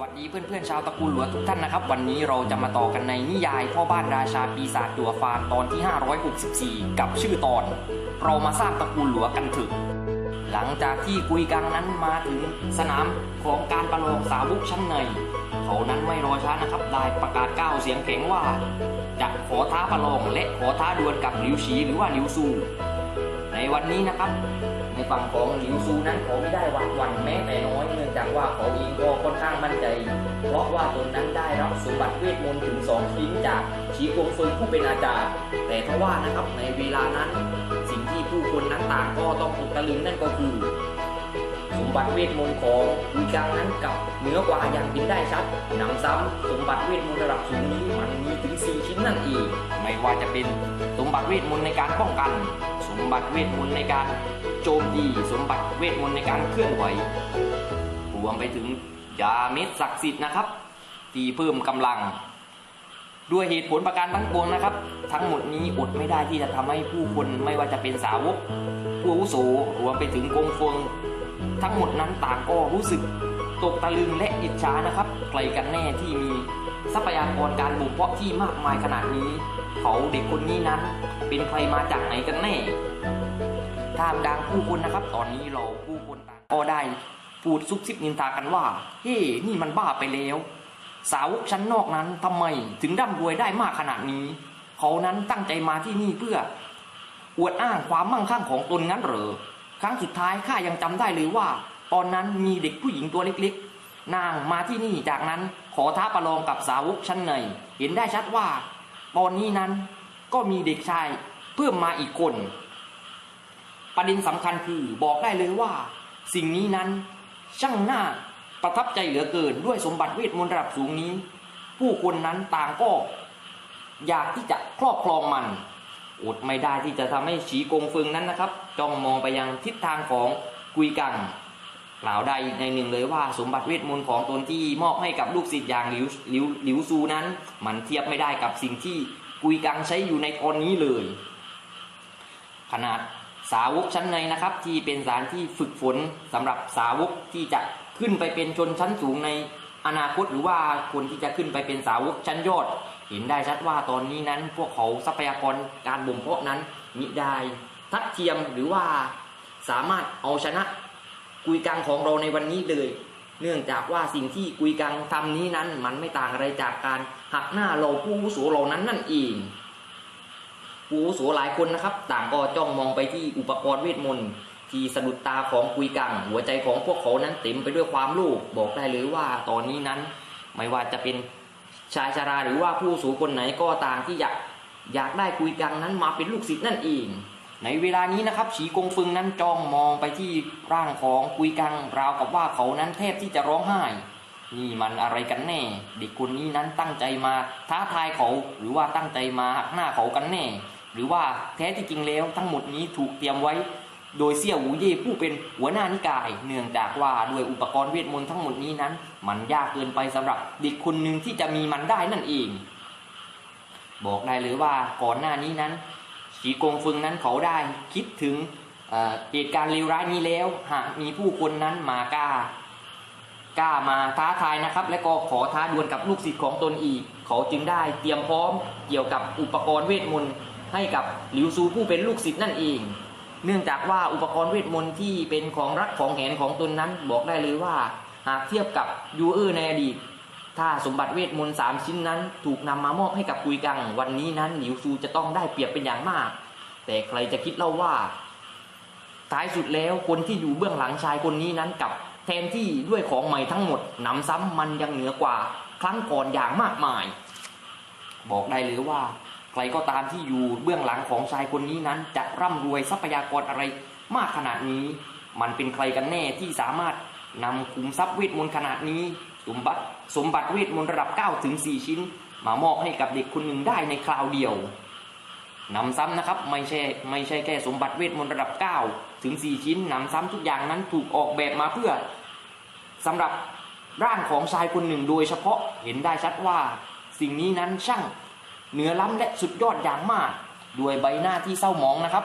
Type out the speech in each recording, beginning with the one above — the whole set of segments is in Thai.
วัสดีเพื่อนๆชาวตระกูลหลวงทุกท่านนะครับ วันนี้เราจะมาต่อกันในนิยายพ่อบ้านราชาปีศาจตัวฟานตอนที่ 564 กับชื่อตอน เรามาสร้างตระกูลหลวงกันเถอะหลังจากที่กุยกังนั้นมาถึงสนามของการประลองสาวกชั้นใน เขานั้นไม่รอช้านะครับได้ประกาศก้าวเสียงแข็งว่า จะขอท้าประลองและขอท้าดวลกับหลิวฉีหรือว่าหลิวซู ในวันนี้นะครับ ฝั่งของหลิวซูนั้นเขาไม่ได้หวาดหวั่นแม้แต่น้อยเนื่องจากว่าเขาเองก็ค่อนข้างมั่นใจ เพราะว่าตนนั้นได้รับสมบัติเวทมนต์ถึงสองชิ้นจากชีกงเฟิงผู้เป็นอาจารย์ แต่ทว่านะครับในเวลานั้น สิ่งที่ผู้คนนั้นต่างก็ต้องตกตะลึงนั่นก็คือ สมบัติเวทมนต์ของวีกังนั้นกับเหนือกว่าอย่างเห็นได้ชัดนำซ้ำสมบัติเวทมนต์ระดับสูงนี้มันมีถึง4ชิ้นนั่นเองไม่ว่าจะเป็นสมบัติเวทมนต์ในการป้องกัน สมบัติเวทมนต์ในการ โจมตีสมบัติเวทมนต์ในการเคลื่อนไหวรวมไปถึงยาเม็ดศักดิ์สิทธิ์นะครับที่เพิ่มกำลัง ด้วยเหตุผลประการทั้งปวงนะครับ ทั้งหมดนี้อดไม่ได้ที่จะทำให้ผู้คนไม่ว่าจะเป็นสาวกผู้อาวุโสรวมไปถึงกงฟงทั้งหมดนั้นต่างก็รู้สึกตกตะลึงและอิจฉานะครับใครกันแน่ที่มีทรัพยากรการบ่มเพาะที่มากมายขนาดนี้ เขาเด็กคนนี้นั้น เป็นใครมาจากไหนกันแน่ ท่ามกลางผู้คนนะครับ ตอนนี้เราผู้คนต่างก็ได้พูดซุบซิบนินทากันว่า เฮ้ นี่มันบ้าไปแล้ว สาวกชั้นนอกนั้นทำไมถึงร่ำรวยได้มากขนาดนี้ เขานั้นตั้งใจมาที่นี่เพื่อ อวดอ้างความมั่งคั่งของตนงั้นเหรอ ครั้งสุดท้ายข้ายังจำได้เลยว่า ตอนนั้นมีเด็กผู้หญิงตัวเล็กๆ นางมาที่นี่จากนั้นขอท้าประลองกับสาวกชั้นใน เห็นได้ชัดว่า ตอนนี้นั้นก็มีเด็กชายเพิ่มมาอีกคน ประเด็นสำคัญคือบอกได้เลยว่า สิ่งนี้นั้นช่างน่าประทับใจเหลือเกินด้วยสมบัติเวทมนต์ระดับสูงนี้ ผู้คนนั้นต่างก็ อยากที่จะครอบครองมันอดไม่ได้ที่จะทำให้ฉีกงฟิงนั้นนะครับจ้องมองไปยังทิศทางของกุยกังกล่าวได้ในหนึ่งเลยว่าสมบัติเวทมนต์ของตนที่มอบให้กับลูกศิษย์อย่างหลิวหลิวหลิวซูนั้น มันเทียบไม่ได้กับสิ่งที่กุยกังใช้อยู่ในตอนนี้เลย ขนาด สาวกชั้นในนะครับ ที่เป็นสถานที่ฝึกฝนสำหรับสาวกที่จะขึ้นไปเป็นชนชั้นสูงในอนาคตหรือว่าคนที่จะขึ้นไปเป็นสาวกชั้นยอด เห็นได้ชัดว่าตอนนี้นั้น พวกเขาทรัพยากรการบ่มเพาะนั้นมิได้ทัดเทียมหรือว่าสามารถเอาชนะกุยกังของเราในวันนี้เลย เนื่องจากว่าสิ่งที่กุยกังทำนี้นั้น มันไม่ต่างอะไรจากการหักหน้าเราผู้อาวุโสเหล่านั้นนั่นเอง ผู้อาวุโสหลายคนนะครับ ต่างก็จ้องมองไปที่อุปกรณ์เวทมนต์ที่สะดุดตาของกุยกัง หัวใจของพวกเขานั้นเต็มไปด้วยความโลภบอกได้เลยว่าตอนนี้นั้น ไม่ว่าจะเป็นชายชาราหรือว่าผู้สูงคนไหนก็ต่างที่อยากอยากได้กุยกังนั้นมาเป็นลูกศิษย์นั่นเอง ในเวลานี้นะครับฉีกงฟึงนั้นจ้องมองไปที่ร่างของกุยกังราวกับว่าเขานั้นแทบที่จะร้องไห้นี่มันอะไรกันแน่ เด็กคนนี้นั้นตั้งใจมาท้าทายเขาหรือว่าตั้งใจมาหักหน้าเขากันแน่ หรือว่าแท้ที่จริงแล้วทั้งหมดนี้ถูกเตรียมไว้ โดยเสี่ยวหูเย่ผู้เป็นหัวหน้านิกาย เนื่องจากว่าด้วยอุปกรณ์เวทมนต์ทั้งหมดนี้นั้น มันยากเกินไปสำหรับเด็กคนหนึ่งที่จะมีมันได้นั่นเอง บอกได้เลยว่าก่อนหน้านี้นั้นฉีกงฟึงนั้นเขาได้คิดถึงเอ่อเหตุการณ์เลวร้ายนี้แล้วหากมีผู้คนนั้นมากล้ากล้ามาท้าทายนะครับ และก็ขอท้าดวลกับลูกศิษย์ของตนอีก เขาจึงได้เตรียมพร้อมเกี่ยวกับอุปกรณ์เวทมนต์ ให้กับหลิวซูผู้เป็นลูกศิษย์นั่นเอง เนื่องจากว่าอุปกรณ์เวทมนต์ที่เป็นของรักของแหนของตนนั้นบอกได้เลยว่า หากเทียบกับยูเออร์ในอดีต ถ้าสมบัติเวทมนต์สามชิ้นนั้น ถูกนำมามอบให้กับกุยกัง วันนี้นั้นหลิวซูจะต้องได้เปรียบเป็นอย่างมาก แต่ใครจะคิดเล่าว่าท้ายสุดแล้วคนที่อยู่เบื้องหลังชายคนนี้นั้นกับแทนที่ด้วยของใหม่ทั้งหมดนำซ้ำมันยังเหนือกว่า ครั้งก่อนอย่างมากมาย บอกได้เลยว่า ใครก็ตามที่อยู่เบื้องหลังของชายคนนี้นั้น จะร่ำรวยทรัพยากรอะไรมากขนาดนี้ มันเป็นใครกันแน่ที่สามารถนำคุมทรัพย์เวทมนต์ขนาดนี้ สมบัติสมบัติเวทมนต์ระดับ9ถึง4ชิ้น มามอบให้กับเด็กคนหนึ่งได้ในคราวเดียวนำซ้ำนะครับไม่ใช่ไม่ใช่แค่สมบัติเวทมนต์ระดับ9ถึง4ชิ้นนำซ้ำทุกอย่างนั้นถูกออกแบบมาเพื่อสำหรับร่างของชายคนหนึ่งโดยเฉพาะเห็นได้ชัดว่า สิ่งนี้นั้นช่าง เหนือล้ำและสุดยอดอย่างมากด้วยใบหน้าที่เศร้าหมองนะครับ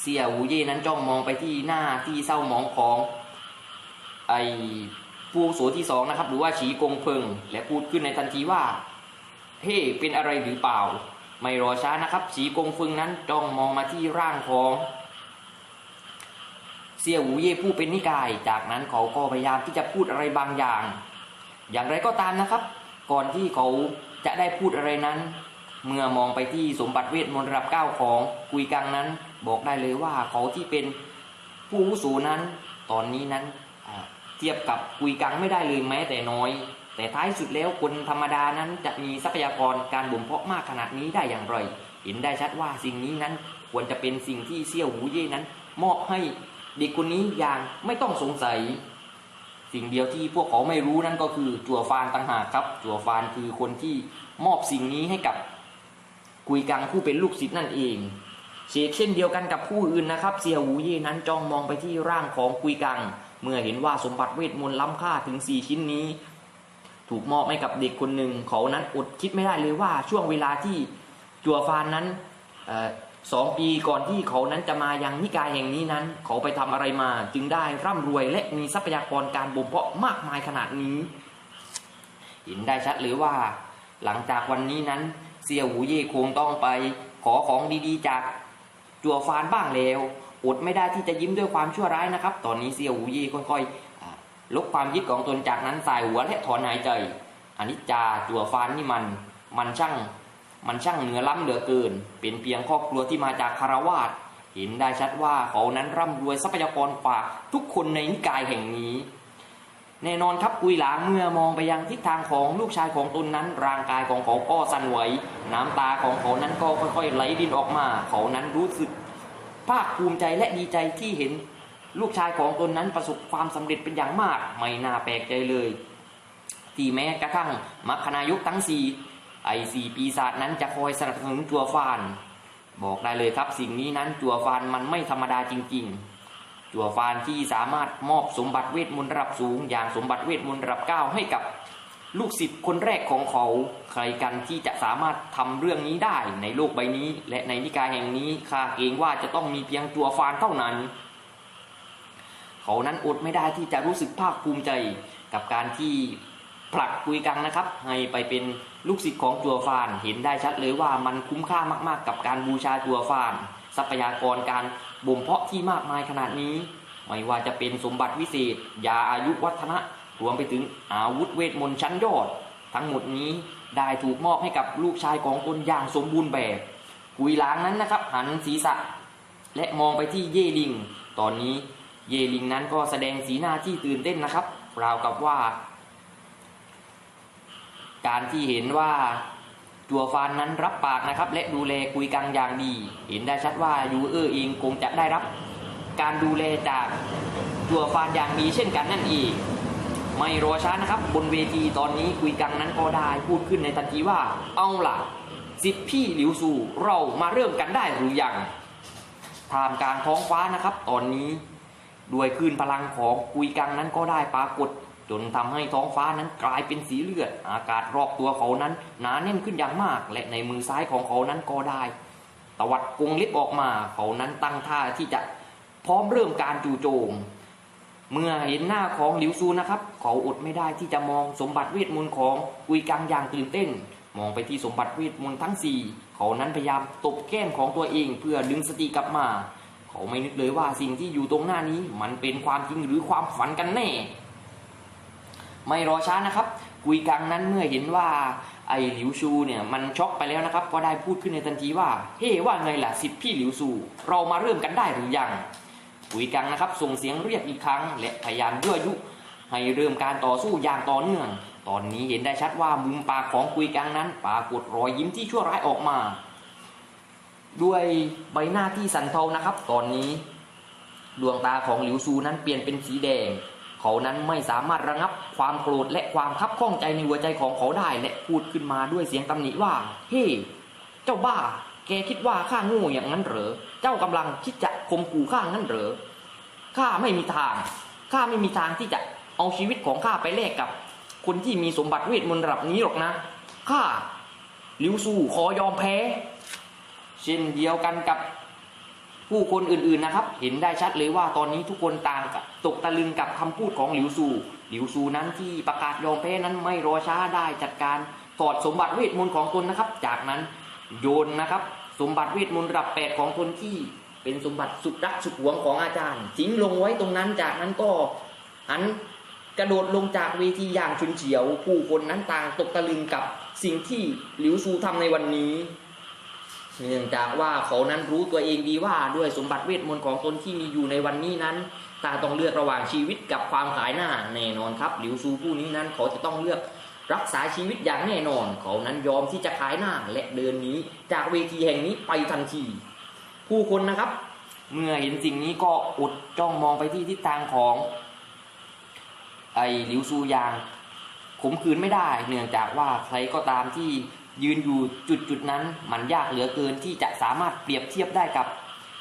เสี่ยหูเย่นั้นจ้องมองไปที่หน้าที่เศร้าหมองของไอผู้โสที่สองนะครับ หรือว่าฉีกงเพิง และพูดขึ้นในทันทีว่าเฮ้เป็นอะไรหรือเปล่า ไม่รอช้านะครับ ฉีกงเฟิงนั้นจ้องมองมาที่ร่างของเสี่ยวหูเย่ผู้เป็นนิกาย จากนั้นเขาก็พยายามที่จะพูดอะไรบางอย่าง อย่างไรก็ตามนะครับ ก่อนที่เขา จะได้พูดอะไรนั้น เมื่อมองไปที่สมบัติเวทมนต์ระดับเก้าของกุยกังนั้น บอกได้เลยว่าเขาที่เป็นผู้วุโสนั้น ตอนนี้นั้นเทียบกับกุยกังไม่ได้เลยแม้แต่น้อย แต่ท้ายสุดแล้วคนธรรมดานั้นจะมีทรัพยากรการบ่มเพาะมากขนาดนี้ได้อย่างไร เห็นได้ชัดว่าสิ่งนี้นั้นควรจะเป็นสิ่งที่เซี่ยวหูเย่นั้น มอบให้เด็กคนนี้อย่างไม่ต้องสงสัย สิ่งเดียวที่พวกเขาไม่รู้นั่นก็คือจัวฟานต่างหากครับ จัวฟานคือคนที่มอบสิ่งนี้ให้กับกุยกังผู้เป็นลูกศิษย์นั่นเองเชกเช่นเดียวกันกับผู้อื่นนะครับ เซียหูเย่นั้นจ้องมองไปที่ร่างของกุยกัง เมื่อเห็นว่าสมบัติเวทมนต์ล้ำค่าถึง 4 ชิ้นนี้ ถูกมอบให้กับเด็กคนหนึ่งเขานั้นอดคิดไม่ได้เลยว่าช่วงเวลาที่จัวฟานนั้น สองปีก่อนที่เขานั้นจะมายังนิกายแห่งนี้นั้น เขาไปทำอะไรมา จึงได้ร่ำรวยและมีทรัพยากรการบ่มเพาะมากมายขนาดนี้เห็นได้ชัดเลยว่า หลังจากวันนี้นั้น เสี่ยวหูเย่คงต้องไป ขอของดีๆ จากจัวฟานบ้างแล้วอดไม่ได้ที่จะยิ้มด้วยความชั่วร้ายนะครับ ตอนนี้เสี่ยวหูเย่ค่อยๆลบความยึดของตนจากนั้นสายหัวและถอนหายใจอนิจจาจัวฟานนี่มันมันช่าง มันช่างเหนือล้ำเหลือเกิน เป็นเพียงครอบครัวที่มาจากคารวาสเห็นได้ชัดว่าเขานั้นร่ำรวยทรัพยากรกว่าทุกคนในนิกายแห่งนี้ แน่นอนครับกุยหลางเมื่อมองไปยังทิศทางของลูกชายของตนนั้น ร่างกายของเขาก็สั่นไหว น้ำตาของเขานั้นก็ค่อยๆไหลดินออกมา เขานั้นรู้สึก ภาคภูมิใจและดีใจที่เห็น ลูกชายของตนนั้นประสบความสำเร็จเป็นอย่างมาก ไม่น่าแปลกใจเลย ที่แม้กระทั่งมัคคณายกทั้งสี่ ไอสี่ปีศาจนั้นจะคอยสนับสนุนจัวฟาน บอกได้เลยครับสิ่งนี้นั้นจัวฟานมันไม่ธรรมดาจริง ๆ จัวฟานที่สามารถมอบสมบัติเวทมนต์ระดับสูง อย่างสมบัติเวทมนต์ระดับเก้าให้กับลูกศิษย์คนแรกของเขา ใครกันที่จะสามารถทำเรื่องนี้ได้ในโลกใบนี้ และในนิกายแห่งนี้ข้าเกรงว่าจะต้องมีเพียงจัวฟานเท่านั้น เขานั้นอดไม่ได้ที่จะรู้สึกภาคภูมิใจกับการที่ ผลักกุยกังนะครับ ให้ไปเป็นลูกศิษย์ของจัวฟาน เห็นได้ชัดเลยว่ามันคุ้มค่ามากๆ กับการบูชาจัวฟาน ทรัพยากรการบ่มเพาะที่มากมายขนาดนี้ ไม่ว่าจะเป็นสมบัติวิเศษยาอายุวัฒนะรวมไปถึงอาวุธเวทมนต์ชั้นยอด ทั้งหมดนี้ได้ถูกมอบให้กับลูกชายของตนอย่างสมบูรณ์แบบ กุยหลางนั้นนะครับ หันศีรษะ และมองไปที่เย่ลิง ตอนนี้เยลิงนั้นก็แสดงสีหน้าที่ตื่นเต้นนะครับราวกับว่า การที่เห็นว่าจัวฟานนั้นรับปากนะครับ และดูแลคุยกังอย่างดี เห็นได้ชัดว่ายูเออร์เองคงจะได้รับ การดูแลจากจัวฟานอย่างดีเช่นกันนั่นเองไม่รอช้านะครับ บนเวทีตอนนี้คุยกังนั้นก็ได้พูดขึ้นในทันทีว่า เอาล่ะสิทธิพี่หลิวซูเรามาเริ่มกันได้หรือยังท่ามกลางท้องฟ้านะครับ ตอนนี้ด้วยคลื่นพลังของกุยกังนั้นก็ได้ปรากฏ จนทำให้ท้องฟ้านั้นกลายเป็นสีเลือด อากาศรอบตัวเขานั้น หนาแน่นขึ้นอย่างมาก และในมือซ้ายของเขานั้นก็ได้ ตวัดกรงล็บออกมาเขานั้นตั้งท่าที่จะพร้อมเริ่มการจู่โจม เมื่อเห็นหน้าของหลิวซูนะครับ เขาอดไม่ได้ที่จะมองสมบัติเวทมนต์ของกุยกังอย่างตื่นเต้น มองไปที่สมบัติเวทมนต์ทั้งสี่เขานั้นพยายามตบแก้มของตัวเองเพื่อดึงสติกลับมา เขาไม่นึกเลยว่าสิ่งที่อยู่ตรงหน้านี้ มันเป็นความจริงหรือความฝันกันแน่ ไม่รอช้านะครับ กุยกังนั้นเมื่อเห็นว่าไอหลิวชูเนี่ยมันช็อกไปแล้วนะครับ ก็ได้พูดขึ้นในทันทีว่า เฮ้ว่าไงล่ะสิทธิพี่หลิวซูเรามาเริ่มกันได้หรือยังกุยกังนะครับ ส่งเสียงเรียกอีกครั้ง และพยายามยั่วยุ ให้เริ่มการต่อสู้อย่างต่อเนื่อง ตอนนี้เห็นได้ชัดว่ามุมปากของกุยกังนั้นปรากฏรอยยิ้มที่ชั่วร้ายออกมา ด้วยใบหน้าที่สันเทานะครับ ตอนนี้ ดวงตาของหลิวซูนั้นเปลี่ยนเป็นสีแดง เขานั้นไม่สามารถระงับความโกรธและความคับข้องใจในหัวใจของเขาได้และพูดขึ้นมาด้วยเสียงตำหนิว่า เฮ้ เจ้าบ้า แกคิดว่าข้าง่อย่างนั้นเหรอ เจ้ากำลังคิดจะข่มขู่ข้างั้นเหรอ ข้าไม่มีทาง ข้าไม่มีทางที่จะเอาชีวิตของข้าไปแลกกับ คนที่มีสมบัติเวทมนต์ระดับนี้หรอกนะ ข้าหลิวซูขอยอมแพ้ เช่นเดียวกันกับ ผู้คนอื่นๆนะครับ เห็นได้ชัดเลยว่าตอนนี้ทุกคนต่างกับตกตะลึงกับคำพูดของหลิวซู หลิวซูนั้นที่ประกาศยอมแพ้นั้นไม่รอช้าได้จัดการถอดสมบัติเวทมนต์ของตนนะครับ จากนั้นโยนนะครับ สมบัติเวทมนต์ระดับแปดของตนที่เป็นสมบัติสุดรักสุดหวงของอาจารย์ทิ้งลงไว้ตรงนั้นจากนั้นก็หันกระโดดลงจากเวทีอย่างชุนเฉียว ผู้คนนั้นต่างตกตะลึงกับสิ่งที่หลิวซูทำในวันนี้ เนื่องจากว่าเขานั้นรู้ตัวเองดีว่าด้วยสมบัติเวทมนต์ของตนที่มีอยู่ในวันนี้นั้นตาต้องเลือกระหว่างชีวิตกับความขายหน้าแน่นอนครับ หลิวซูผู้นี้นั้นเขาจะต้องเลือกรักษาชีวิตอย่างแน่นอน เขานั้นยอมที่จะขายหน้าและเดินนี้ จากเวทีแห่งนี้ไปทันที ผู้คนนะครับ เมื่อเห็นสิ่งนี้ก็อดจ้องมองไปที่ทิศทางของ ไอหลิวซูยางขมขืนไม่ได้ เนื่องจากว่าใครก็ตามที่ ยืนอยู่จุดจุดนั้นมันยากเหลือเกินที่จะสามารถเปรียบเทียบได้กับ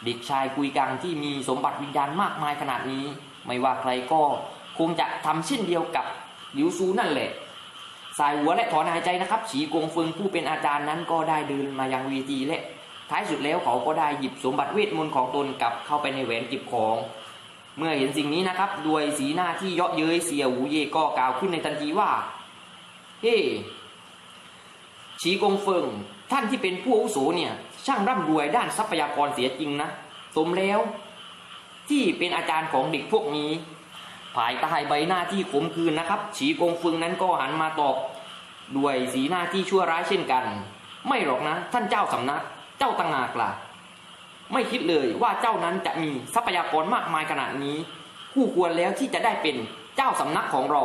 เด็กชายกุยกังที่มีสมบัติวิญญาณมากมายขนาดนี้ ไม่ว่าใครก็คงจะทำเช่นเดียวกับหลิวซูนั่นแหละสายหัวและถอนหายใจนะครับ ฉีกงเฟิงผู้เป็นอาจารย์นั้นก็ได้เดินมายังเวทีและ ท้ายสุดแล้วเขาก็ได้หยิบสมบัติเวทมนต์ของตนกลับเข้าไปในแหวนจิบของ เมื่อเห็นสิ่งนี้นะครับ ด้วยสีหน้าที่เยาะเย้ยเสียหูเย่ก็กล่าวขึ้นในทันทีว่า เฮ้ ฉีกงเฟิงท่านที่เป็นผู้อุโสเนี่ยช่างร่ำรวยด้านทรัพยากรเสียจริงนะสมแล้ว ที่เป็นอาจารย์ของเด็กพวกนี้ภายใต้ใบหน้าที่ขมคืนนะครับ ฉีกงเฟิงนั้นก็หันมาตอบด้วยสีหน้าที่ชั่วร้ายเช่นกัน ไม่หรอกนะ ท่านเจ้าสำนัก เจ้าต่างหากล่ะไม่คิดเลยว่าเจ้านั้นจะมีทรัพยากรมากมายขนาดนี้ คู่ควรแล้วที่จะได้เป็นเจ้าสำนักของเรา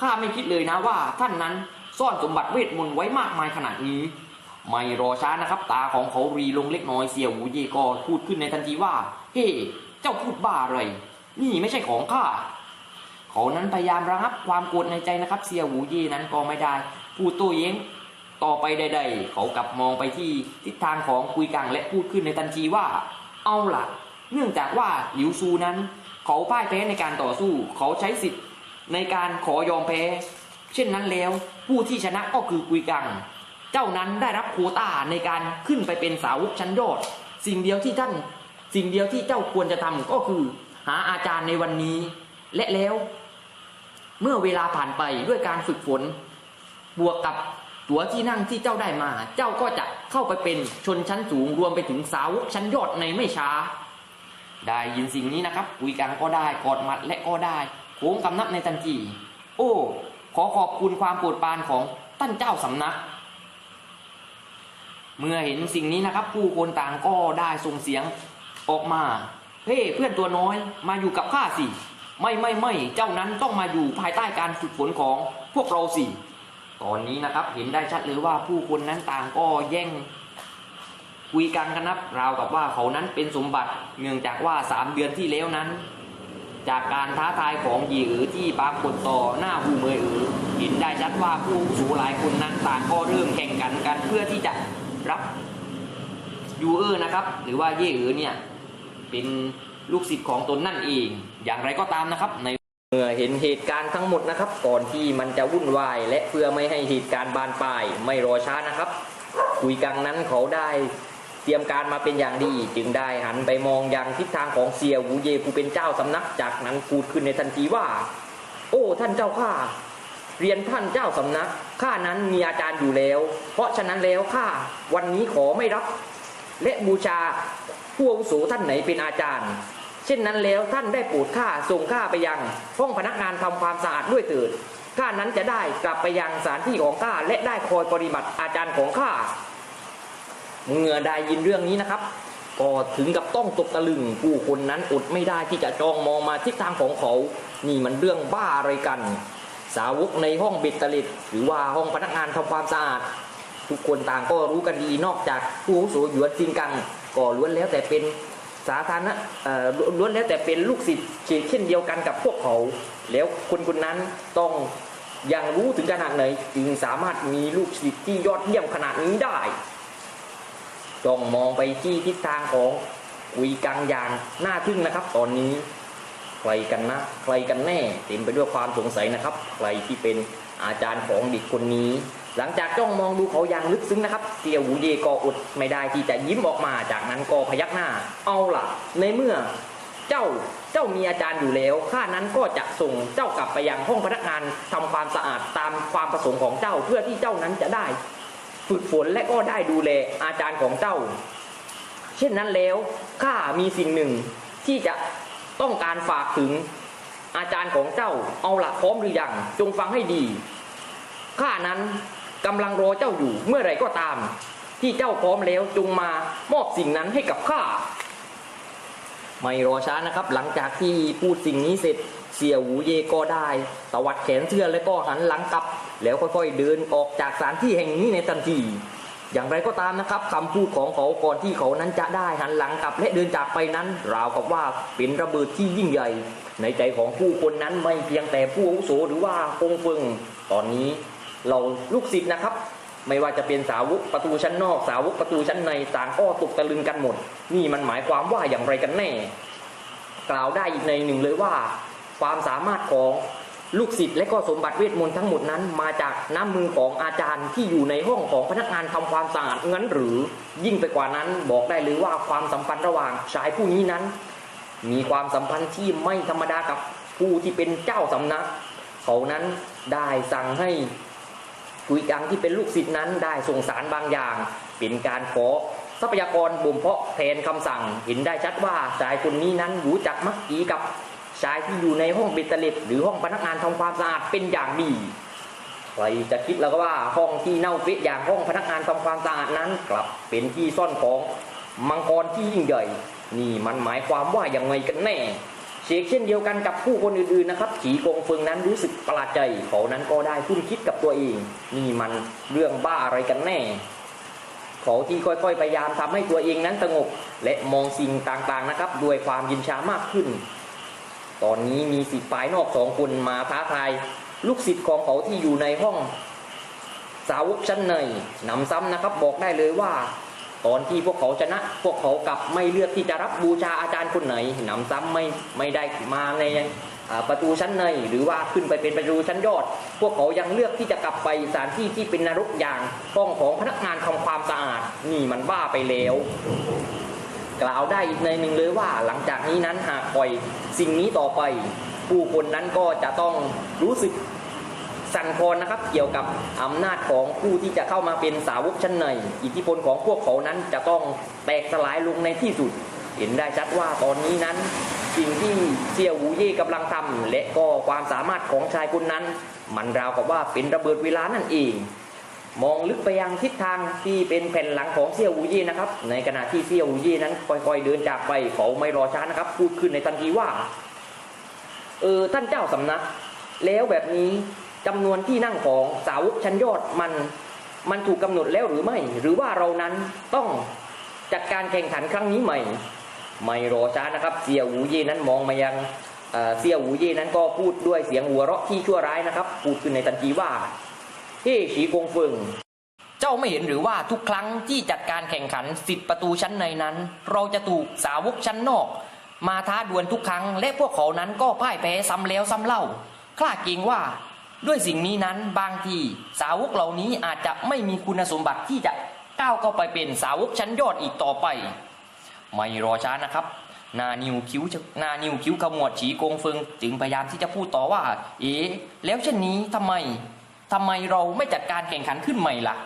ข้าไม่คิดเลยนะว่าท่านนั้น ซ่อนสมบัติเวทมนต์ไว้มากมายขนาดนี้ ไม่รอช้านะครับ ตาของเขารีลงเล็กน้อยเสี่ยวหูเย่ก็พูดขึ้นในทันทีว่า เฮ้ เจ้าพูดบ้าอะไร นี่ไม่ใช่ของข้าเขานั้นพยายามระงับความโกรธในใจนะครับ เสี่ยวหูเย่นั้นก็ไม่ได้พูดโต้แย้งต่อไปใดๆ เขากลับมองไปที่ทิศทางของคุยกังและพูดขึ้นในทันทีว่า เอาล่ะ เนื่องจากว่าหลิวซูนั้น เขาพ่ายแพ้ในการต่อสู้ เขาใช้สิทธิ์ในการขอยอมแพ้ เช่นนั้นแล้ว ผู้ที่ชนะก็คือกุยกัง เจ้านั้นได้รับโคต้าในการขึ้นไปเป็นสาวกชั้นยอด สิ่งเดียวที่ท่าน สิ่งเดียวที่เจ้าควรจะทำก็คือ หาอาจารย์ในวันนี้ และแล้ว เมื่อเวลาผ่านไปด้วยการฝึกฝน บวกกับตั๋วที่นั่งที่เจ้าได้มา เจ้าก็จะเข้าไปเป็นชนชั้นสูงรวมไปถึงสาวกชั้นยอดในไม่ช้า ได้ยินสิ่งนี้นะครับกุยกังก็ได้กอดมัดและก็ได้โค้งกำนับในทันทีโอ้ ขอขอบคุณความโปรดปรานของท่านเจ้าสำนัก เมื่อเห็นสิ่งนี้นะครับ ผู้คนต่างก็ได้ส่งเสียงออกมาเฮ้ เพื่อนตัวน้อยมาอยู่กับข้าสิ ไม่ไม่ไม่เจ้านั้นต้องมาอยู่ภายใต้การฝึกฝนของพวกเราสิตอนนี้นะครับเห็นได้ชัดเลยว่าผู้คนนั้นต่างก็แย่งคุยกันกันนับราวกับว่าเขานั้นเป็นสมบัติเนื่องจากว่าสามเดือนที่แล้วนั้น จากการท้าทายของหยีอือที่ปรากฏต่อหน้าหูเมยอือเห็นได้ชัดว่าผู้สูหลายคนนั้นต่างก็เริ่มแข่งกันกันเพื่อที่จะรับยูเออร์นะครับ หรือว่าเย่อือเนี่ยเป็นลูกศิษย์ของตนนั่นเอง อย่างไรก็ตามนะครับในเมื่อเห็นเหตุการณ์ทั้งหมดนะครับ ก่อนที่มันจะวุ่นวาย และเพื่อไม่ให้เหตุการณ์บานปลายไม่รอช้านะครับ คุยกังนั้นเขาได้ เตรียมการมาเป็นอย่างดี จึงได้หันไปมองยังทิศทางของเซียวูเยผู้เป็นเจ้าสำนักจากนั้นพูดขึ้นในทันทีว่า โอ้ท่านเจ้าข้าเรียนท่านเจ้าสำนักข้านั้นมีอาจารย์อยู่แล้ว เพราะฉะนั้นแล้วข้าวันนี้ขอไม่รับ และบูชาผู้อาวุโสท่านไหนเป็นอาจารย์ เช่นนั้นแล้วท่านได้โปรดข้าส่งข้าไปยัง ห้องพนักงานทำความสะอาดด้วยเถิดข้านั้นจะได้กลับไปยังสถานที่ของข้าและได้คอยปฏิบัติอาจารย์ของข้า เมื่อได้ยินเรื่องนี้นะครับก็ถึงกับต้องตกตะลึงผู้คนนั้นอดไม่ได้ที่จะจ้องมองมาทิศทางของเขา นี่มันเรื่องบ้าอะไรกัน สาวกในห้องบ็ดตล็ดหรือว่าห้องพนักงานทำความสะอาด ทุกคนต่างก็รู้กันดีนอกจากผู้อาวุโสหยวนซิงกังก็ล้วนแล้วแต่เป็นสาธารณะเอ่อล้วนแล้วแต่เป็นลูกศิษย์เช่นเดียวกันกับพวกเขา แล้วคนคนนั้นต้องยังรู้ถึงขนาดไหนจึงสามารถมีลูกศิษย์ที่ยอดเยี่ยมขนาดนี้ได้ จ้องมองไปที่ทิศทางของกุยกังอย่างน่าทึ่งนะครับ ตอนนี้ใครกันนะ ใครกันแน่เต็มไปด้วยความสงสัยนะครับ ใครที่เป็นอาจารย์ของเด็กคนนี้ หลังจากจ้องมองดูเขาอย่างลึกซึ้งนะครับเตียวหูเยก็อดไม่ได้ที่จะยิ้มออกมาจากนั้นก็พยักหน้า เอาล่ะ ในเมื่อเจ้าเจ้ามีอาจารย์อยู่แล้วข้านั้นก็จะส่งเจ้ากลับไปยังห้องพนักงานทำความสะอาดตามความประสงค์ของเจ้าเพื่อที่เจ้านั้นจะได้ ฝึกฝนและก็ได้ดูแลอาจารย์ของเจ้า เช่นนั้นแล้วข้ามีสิ่งหนึ่งที่จะต้องการฝากถึงอาจารย์ของเจ้าเอาละพร้อมหรือยังจงฟังให้ดีข้านั้นกำลังรอเจ้าอยู่เมื่อไรก็ตาม ที่เจ้าพร้อมแล้วจงมามอบสิ่งนั้นให้กับข้าไม่รอช้านะครับ หลังจากที่พูดสิ่งนี้เสร็จ เสี่ยหูเยก็ได้ ตวัดแขนเสื้อแล้วก็หันหลังกลับ แล้วค่อยๆเดินออกจากสถานที่แห่งนี้ในทันที อย่างไรก็ตามนะครับคำพูดของเขาก่อนที่เขานั้นจะได้หันหลังกลับและเดินจากไปนั้น ราวกับว่าเป็นระเบิดที่ยิ่งใหญ่ ในใจของผู้คนนั้นไม่เพียงแต่ผู้อาวุโสหรือว่าคงเฟิงตอนนี้เราลูกศิษย์นะครับไม่ว่าจะเป็นสาวกประตูชั้นนอกสาวกประตูชั้นในต่างก็ตกตะลึงกันหมด นี่มันหมายความว่าอย่างไรกันแน่ กล่าวได้อีกในหนึ่งเลยว่า ความสามารถของลูกศิษย์และก็สมบัติเวทมนต์ทั้งหมดนั้น มาจากน้ำมือของอาจารย์ที่อยู่ในห้องของพนักงานทำความสะอาดงั้นหรือยิ่งไปกว่านั้นบอกได้เลยว่าความสัมพันธ์ระหว่างชายผู้นี้นั้น มีความสัมพันธ์ที่ไม่ธรรมดากับผู้ที่เป็นเจ้าสำนัก เขานั้นได้สั่งให้กุยกังที่เป็นลูกศิษย์นั้นได้ส่งสารบางอย่าง เป็นการขอทรัพยากรบ่มเพาะแทนคำสั่ง เห็นได้ชัดว่าชายคนนี้นั้นรู้จักมักกีกับ ชายที่อยู่ในห้องเบตเตอร์เล็ตหรือห้องพนักงานทำความสะอาดเป็นอย่างดีใครจะคิดแล้วก็ว่าห้องที่เน่าเฟะอย่างห้องพนักงานทำความสะอาดนั้นกลับเป็นที่ซ่อนของมังกรที่ยิ่งใหญ่นี่มันหมายความว่าอย่างไงกันแน่เชกเช่นเดียวกันกับผู้คนอื่นๆนะครับขีกงเฟิงนั้นรู้สึกประหลาดใจเขานั้นก็ได้คุ้นคิดกับตัวเอง นี่มันเรื่องบ้าอะไรกันแน่ เขาที่ค่อยๆพยายามทำให้ตัวเองนั้นสงบและมองสิ่งต่างๆนะครับ ด้วยความยินชามากขึ้น ตอนนี้มีสิทธิ์ฝายนอกสองคนมาท้าทายลูกศิษย์ของเขาที่อยู่ในห้องสาวกชั้นในนำซ้ำนะครับบอกได้เลยว่า ตอนที่พวกเขาชนะ พวกเขากลับไม่เลือกที่จะรับบูชาอาจารย์คนไหนนำซ้ำไม่ไม่ได้มาในประตูชั้นใน หรือว่าขึ้นไปเป็นประตูชั้นยอด พวกเขายังเลือกที่จะกลับไปสถานที่ที่เป็นนรกอย่างห้องของพนักงานทำความสะอาดนี่มันบ้าไปแล้ว กล่าวได้อีกในหนึ่งเลยว่าหลังจากนี้นั้นหากปล่อยสิ่งนี้ต่อไป ผู้คนนั้นก็จะต้องรู้สึกสั่นคลอนนะครับ เกี่ยวกับอำนาจของผู้ที่จะเข้ามาเป็นสาวกชั้นใน อิทธิพลของพวกเขานั้นจะต้องแตกสลายลงในที่สุด เห็นได้ชัดว่าตอนนี้นั้น สิ่งที่เสี่ยวหูเย่กำลังทำและก็ความสามารถของชายคนนั้น มันราวกับว่าเป็นระเบิดเวลานั่นเอง มองลึกไปยังทิศทางที่เป็นแผ่นหลังของเสี่ยวหูเย่นะครับ ในขณะที่เสี่ยวหูเย่นั้นค่อยๆเดินจากไปเขาไม่รอช้านะครับ พูดขึ้นในทันทีว่า เออท่านเจ้าสำนัก แล้วแบบนี้จำนวนที่นั่งของสาวกชั้นยอดมันมันถูกกำหนดแล้วหรือไม่ หรือว่าเรานั้นต้องจัดการแข่งขันครั้งนี้ใหม่ ไม่รอช้านะครับเสี่ยวหูเย่นั้นมองมายังเอ่อเสี่ยวหูเย่นั้นก็พูดด้วยเสียงหัวเราะที่ชั่วร้ายนะครับ พูดขึ้นในทันทีว่า เฮ้ฉีกงเฟิงเจ้าไม่เห็นหรือว่าทุกครั้งที่จัดการแข่งขันสิบประตูชั้นในนั้น เราจะถูกสาวกชั้นนอก มาท้าดวลทุกครั้ง และพวกเขานั้นก็พ่ายแพ้ซ้ำแล้วซ้ำเล่าคลาดเกรงว่าด้วยสิ่งนี้นั้นบางทีสาวกเหล่านี้อาจจะไม่มีคุณสมบัติที่จะก้าวเข้าไปเป็นสาวกชั้นยอดอีกต่อไป ไม่รอช้านะครับ นานิวคิ้วนานิวคิ้วขมวดฉีกงเฟิงจึงพยายามที่จะพูดต่อว่า เอ๊แล้วเช่นนี้ทำไม ทำไมเราไม่จัดการแข่งขันขึ้นใหม่ล่ะ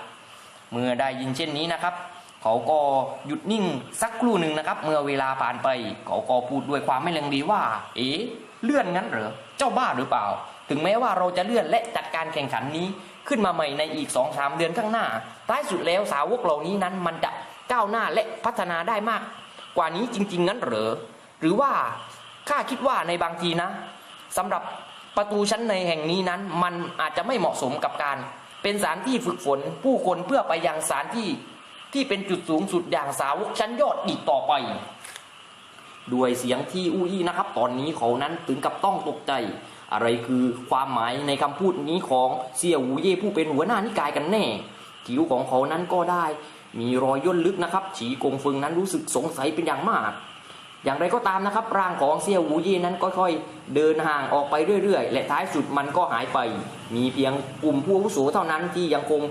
เมื่อได้ยินเช่นนี้นะครับ เขาก็หยุดนิ่งสักครู่หนึ่งนะครับ เมื่อเวลาผ่านไป เขาก็พูดด้วยความไม่เลังดีว่า เอ๊ะเลื่อนงั้นเหรอเจ้าบ้าหรือเปล่า ถึงแม้ว่าเราจะเลื่อนและจัดการแข่งขันนี้ขึ้นมาใหม่ในอีก2อสเดือนข้างหน้าท้ายสุดแล้วสาวกเหล่านี้นั้นมันจะก้าวหน้าและพัฒนาได้มาก กว่านี้จริง ๆ งั้นเหรอหรือว่าข้าคิดว่าในบางทีนะสำหรับ ประตูชั้นในแห่งนี้นั้น มันอาจจะไม่เหมาะสมกับการเป็นสถานที่ฝึกฝนผู้คนเพื่อไปยังสถานที่ที่เป็นจุดสูงสุดอย่างสาวกชั้นยอดอีกต่อไป ด้วยเสียงที่อู้อี้นะครับ ตอนนี้เขานั้นถึงกับต้องตกใจ อะไรคือความหมายในคำพูดนี้ของเสี่ยวหูเย่ผู้เป็นหัวหน้านิกายกันแน่คิ้วของเขานั้นก็ได้ มีรอยย่นลึกนะครับ ฉีกงเฟิงนั้นรู้สึกสงสัยเป็นอย่างมาก อย่างไรก็ตามนะครับร่างของเซี่ยวหูเย่นั้นค่อยๆเดินห่างออกไปเรื่อยๆ และท้ายสุดมันก็หายไป มีเพียงกลุ่มผู้อาวุโสเท่านั้นที่ยังคง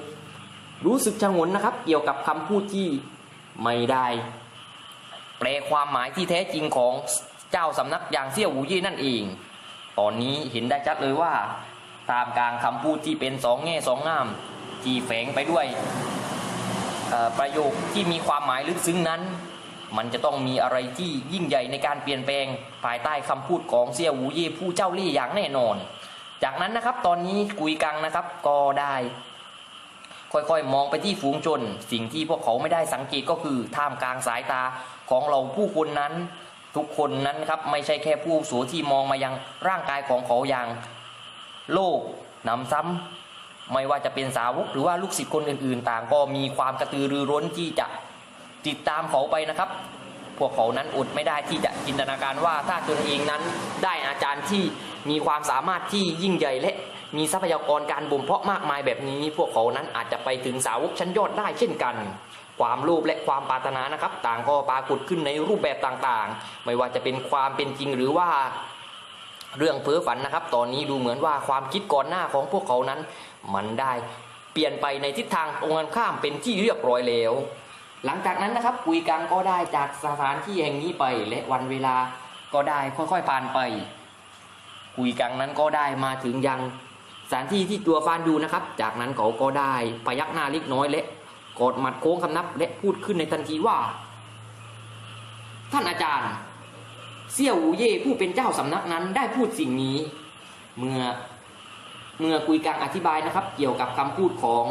รู้สึกชงนนะครับ เกี่ยวกับคำพูดที่ไม่ได้ แปลความหมายที่แท้จริงของเจ้าสำนักอย่างเซี่ยวหูเย่นั่นเอง ตอนนี้เห็นได้ชัดเลยว่า ตามกลางคำพูดที่เป็นสองแง่สองงามที่แฝงไปด้วยประโยคที่มีความหมายลึกซึ้งนั้น มันจะต้องมีอะไรที่ยิ่งใหญ่ในการเปลี่ยนแปลงภายใต้คำพูดของเซี่ยวหูเย่ผู้เจ้าเล่อย่างแน่นอน จากนั้นนะครับตอนนี้กุยกังนะครับก็ได้ค่อยๆ มองไปที่ฝูงชน สิ่งที่พวกเขาไม่ได้สังเกตก็คือท่ามกลางสายตาของเราผู้คนนั้น ทุกคนนั้นครับไม่ใช่แค่ผู้อาวุโสูที่มองมายังร่างกายของเขาอย่าง โลกนำซ้ำไม่ว่าจะเป็นสาวกหรือว่าลูกศิษย์คนอื่นๆ ต่างก็มีความกระตือรือร้นที่จะ ติดตามเขาไปนะครับ พวกเขานั้นอดไม่ได้ที่จะจินตนาการว่าถ้าตนเองนั้นได้อาจารย์ที่มีความสามารถที่ยิ่งใหญ่และมีทรัพยากรการบ่มเพาะมากมายแบบนี้ พวกเขานั้นอาจจะไปถึงสาวกชั้นยอดได้เช่นกัน ความโลภและความปรารถนานะครับ ต่างก็ปรากฏขึ้นในรูปแบบต่างๆ ไม่ว่าจะเป็นความเป็นจริงหรือว่าเรื่องเพ้อฝันนะครับ ตอนนี้ดูเหมือนว่าความคิดก่อนหน้าของพวกเขานั้น มันได้เปลี่ยนไปในทิศทางตรงกันข้ามเป็นที่เรียบร้อยแล้ว หลังจากนั้นนะครับกุยกังก็ได้จากสถานที่แห่งนี้ไปและวันเวลาก็ได้ค่อยๆผ่านไปกุยกังนั้นก็ได้มาถึงยังสถานที่ที่ตัวฟานดูนะครับ จากนั้นเขาก็ได้พยักหน้าเล็กน้อยและกอดหมัดโค้งคำนับและพูดขึ้นในทันทีว่า ท่านอาจารย์ เซี่ยวหูเย่ผู้เป็นเจ้าสำนักนั้นได้พูดสิ่งนี้ เมื่อเมื่อคุยกังอธิบายนะครับ เกี่ยวกับคำพูดของ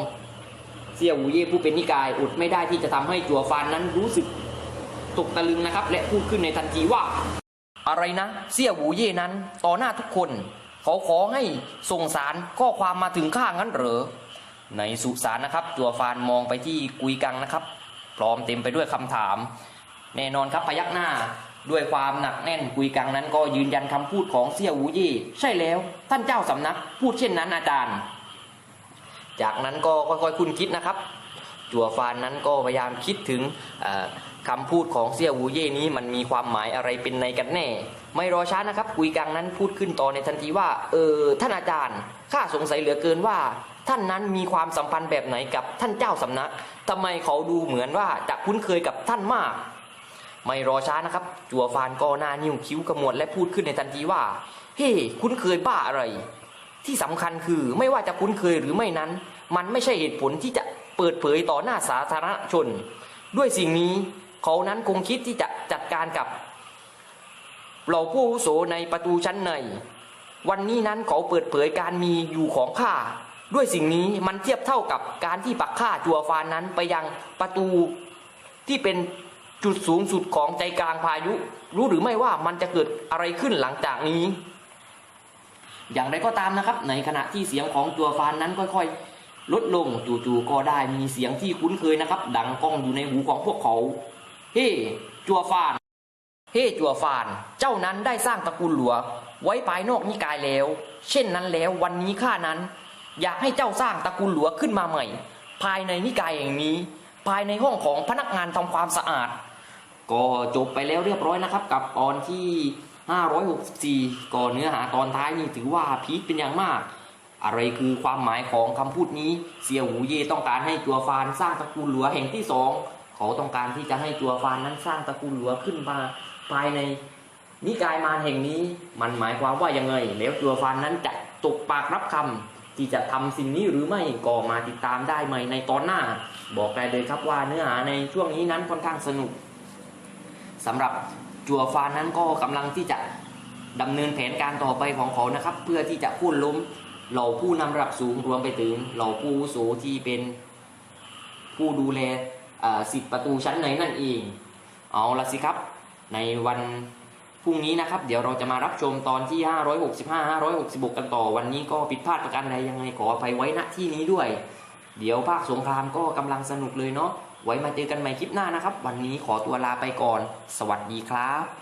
ซี่ยวหูเย่ผู้เป็นนิกายอดไม่ได้ที่จะทำให้จัวฟานนั้นรู้สึกตกตะลึงนะครับ และพูดขึ้นในทันทีว่า อะไรนะ เซี่ยวหูเย่นั้น ต่อหน้าทุกคน เขาขอให้ส่งสารข้อความมาถึงข้างั้นเหรอในสุสานนะครับ จัวฟานมองไปที่กุยกังนะครับ พร้อมเต็มไปด้วยคำถาม แน่นอนครับพยักหน้าด้วยความหนักแน่นกุยกังนั้นก็ยืนยันคำพูดของเซี่ยวหูเย่ใช่แล้ว ท่านเจ้าสำนัก พูดเช่นนั้นอาจารย์ จากนั้นก็ค่อยๆคุณคิดนะครับ จัวฟานนั้นก็พยายามคิดถึงเอ่อคำพูดของเซี่ยวูเย่นี้มันมีความหมายอะไรเป็นในกันแน่ ไม่รอช้านะครับกุยกังนั้นพูดขึ้นต่อในทันทีว่า เออท่านอาจารย์ข้าสงสัยเหลือเกินว่า ท่านนั้นมีความสัมพันธ์แบบไหนกับท่านเจ้าสำนักทำไมเขาดูเหมือนว่าจะคุ้นเคยกับท่านมาก ไม่รอช้านะครับ จัวฟานก็หน้านิ้วคิ้วขมวดและพูดขึ้นในทันทีว่าเฮ้คุ้นเคยบ้าอะไร ที่สำคัญคือไม่ว่าจะคุ้นเคยหรือไม่นั้น มันไม่ใช่เหตุผลที่จะเปิดเผยต่อหน้าสาธารณชน ด้วยสิ่งนี้เขานั้นคงคิดที่จะจัดการกับเหล่าผู้อาวุโสในประตูชั้นใน วันนี้นั้นเขาเปิดเผยการมีอยู่ของข้าด้วยสิ่งนี้มันเทียบเท่ากับการที่ปักฆ่าจัวฟานนั้นไปยังประตูที่เป็นจุดสูงสุดของใจกลางพายุ รู้หรือไม่ว่ามันจะเกิดอะไรขึ้นหลังจากนี้ อย่างไรก็ตามนะครับ ในขณะที่เสียงของจัวฟานนั้นค่อยๆ ลดลงจู่ๆก็ได้มีเสียงที่คุ้นเคยนะครับ ดังก้องอยู่ในหูของพวกเขา เฮ้จัวฟาน เฮ้จัวฟาน เจ้านั้นได้สร้างตระกูลหลัว ไว้ภายนอกนิกายแล้ว เช่นนั้นแล้ววันนี้ข้านั้น อยากให้เจ้าสร้างตระกูลหลัวขึ้นมาใหม่ ภายในนิกายแห่งนี้ ภายในห้องของพนักงานทำความสะอาด ก็จบไปแล้วเรียบร้อยนะครับ กับตอนที่ 564ก็เนื้อหาตอนท้ายนี่ถือว่าพีคเป็นอย่างมาก อะไรคือความหมายของคำพูดนี้ เสี่ยวหูเย่ต้องการให้จัวฟานสร้างตระกูลหลัวแห่งที่สองเขาต้องการที่จะให้จัวฟานนั้นสร้างตระกูลหลัวขึ้นมาภายในนิกายมารแห่งนี้มันหมายความว่ายังไง แล้วจัวฟานนั้นจะตกปากรับคำที่จะทำสิ่งนี้หรือไม่ก็มาติดตามได้ใหม่ในตอนหน้า บอกได้เลยครับว่าเนื้อหาในช่วงนี้นั้นค่อนข้างสนุกสำหรับ จัวฟานนั้นก็กำลังที่จะดำเนินแผนการต่อไปของเขานะครับ เพื่อที่จะพูดล้มเหล่าผู้นำระดับสูงรวมไปถึงเหล่าผู้อาวุโสที่เป็นผู้ดูแลอ่อสิทธิประตูชั้นในนั่นเอง เอาละสิครับ ในวันพรุ่งนี้นะครับ เดี๋ยวเราจะมารับชมตอนที่ 565 566 กันต่อวันนี้ก็ผิดพลาดประการใดยังไงขออภัยไว้ณที่นี้ด้วย เดี๋ยวภาคสงครามก็กำลังสนุกเลยเนาะ ไว้มาเจอกันใหม่คลิปหน้านะครับ วันนี้ขอตัวลาไปก่อน สวัสดีครับ